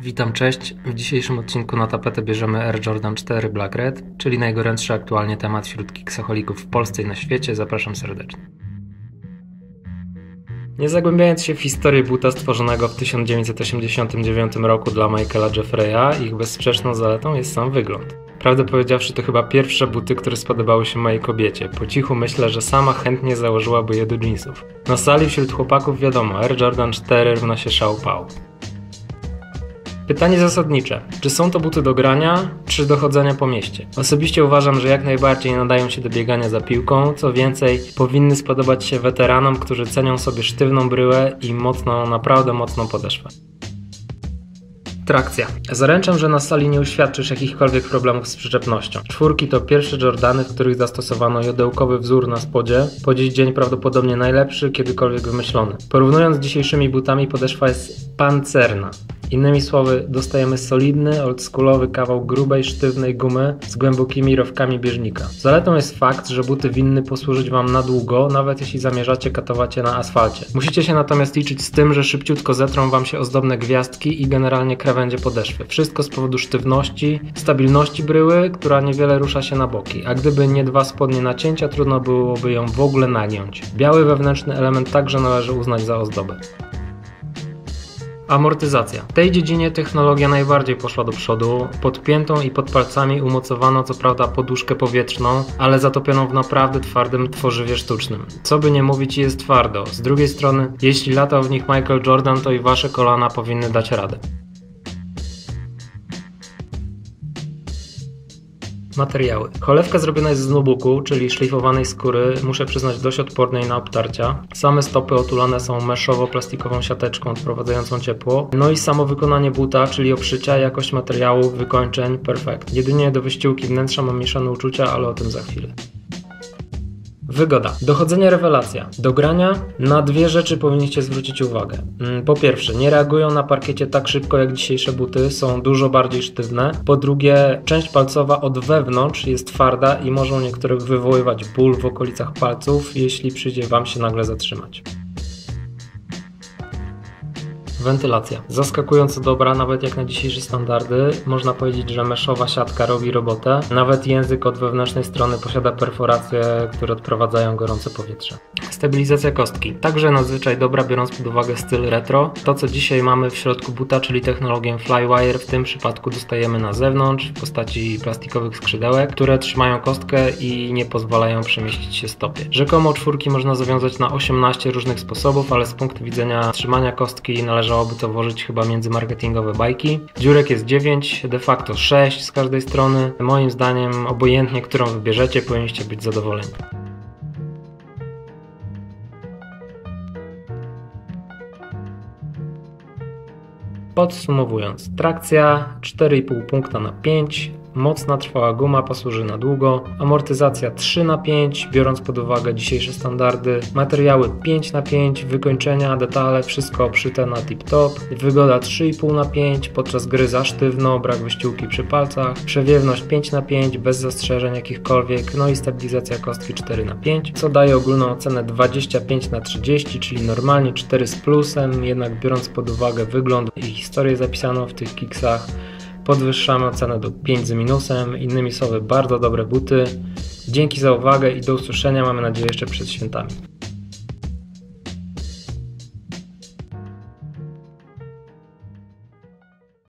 Witam, cześć. W dzisiejszym odcinku na tapetę bierzemy Air Jordan 4 Black Red, czyli najgorętszy aktualnie temat wśród kiksaholików w Polsce i na świecie. Zapraszam serdecznie. Nie zagłębiając się w historię buta stworzonego w 1989 roku dla Michaela Jeffreya, ich bezsprzeczną zaletą jest sam wygląd. Prawdę powiedziawszy, to chyba pierwsze buty, które spodobały się mojej kobiecie. Po cichu myślę, że sama chętnie założyłaby je do jeansów. Na sali wśród chłopaków wiadomo, Air Jordan 4 równa się szał pał. Pytanie zasadnicze. Czy są to buty do grania, czy do chodzenia po mieście? Osobiście uważam, że jak najbardziej nadają się do biegania za piłką. Co więcej, powinny spodobać się weteranom, którzy cenią sobie sztywną bryłę i mocną, naprawdę mocną podeszwę. Trakcja. Zaręczam, że na sali nie uświadczysz jakichkolwiek problemów z przyczepnością. Czwórki to pierwsze Jordany, w których zastosowano jodełkowy wzór na spodzie. Po dziś dzień prawdopodobnie najlepszy kiedykolwiek wymyślony. Porównując z dzisiejszymi butami, podeszwa jest pancerna. Innymi słowy, dostajemy solidny, oldschoolowy kawał grubej, sztywnej gumy z głębokimi rowkami bieżnika. Zaletą jest fakt, że buty winny posłużyć Wam na długo, nawet jeśli zamierzacie katować je na asfalcie. Musicie się natomiast liczyć z tym, że szybciutko zetrą Wam się ozdobne gwiazdki i generalnie krawędzie podeszwy. Wszystko z powodu sztywności, stabilności bryły, która niewiele rusza się na boki, a gdyby nie dwa spodnie nacięcia, trudno byłoby ją w ogóle nagiąć. Biały wewnętrzny element także należy uznać za ozdobę. Amortyzacja. W tej dziedzinie technologia najbardziej poszła do przodu. Podpiętą i pod palcami umocowano co prawda poduszkę powietrzną, ale zatopioną w naprawdę twardym tworzywie sztucznym. Co by nie mówić, jest twardo. Z drugiej strony, jeśli latał w nich Michael Jordan, to i wasze kolana powinny dać radę. Materiały. Cholewka zrobiona jest z nubuku, czyli szlifowanej skóry, muszę przyznać dość odpornej na obtarcia. Same stopy otulane są meszowo-plastikową siateczką odprowadzającą ciepło. No i samo wykonanie buta, czyli obszycia, jakość materiału, wykończeń, perfekt. Jedynie do wyściółki wnętrza mam mieszane uczucia, ale o tym za chwilę. Wygoda. Dochodzenie rewelacja. Do grania na dwie rzeczy powinniście zwrócić uwagę. Mm, po pierwsze, nie reagują na parkiecie tak szybko jak dzisiejsze buty, są dużo bardziej sztywne. Po drugie, część palcowa od wewnątrz jest twarda i może u niektórych wywoływać ból w okolicach palców, jeśli przyjdzie Wam się nagle zatrzymać. Wentylacja. Zaskakująco dobra, nawet jak na dzisiejsze standardy. Można powiedzieć, że meszowa siatka robi robotę. Nawet język od wewnętrznej strony posiada perforacje, które odprowadzają gorące powietrze. Stabilizacja kostki. Także nadzwyczaj dobra, biorąc pod uwagę styl retro. To, co dzisiaj mamy w środku buta, czyli technologię Flywire, w tym przypadku dostajemy na zewnątrz w postaci plastikowych skrzydełek, które trzymają kostkę i nie pozwalają przemieścić się stopie. Rzekomo czwórki można zawiązać na 18 różnych sposobów, ale z punktu widzenia trzymania kostki należałoby to włożyć chyba między marketingowe bajki. Dziurek jest 9, de facto 6 z każdej strony. Moim zdaniem, obojętnie którą wybierzecie, powinniście być zadowoleni. Podsumowując, trakcja 4,5 punkta na 5, Mocna, trwała guma posłuży na długo. Amortyzacja 3 na 5 biorąc pod uwagę dzisiejsze standardy. Materiały 5 na 5 wykończenia, detale, wszystko obszyte na tip-top. Wygoda 3,5 na 5 podczas gry za sztywno, brak wyściółki przy palcach. Przewiewność 5 na 5 bez zastrzeżeń jakichkolwiek. No i stabilizacja kostki 4 na 5 co daje ogólną ocenę 25 na 30 czyli normalnie 4 z plusem, jednak biorąc pod uwagę wygląd i historię zapisaną w tych kiksach Podwyższamy ocenę do 5 z minusem, innymi słowy bardzo dobre buty. Dzięki za uwagę i do usłyszenia, mamy nadzieję jeszcze przed świętami.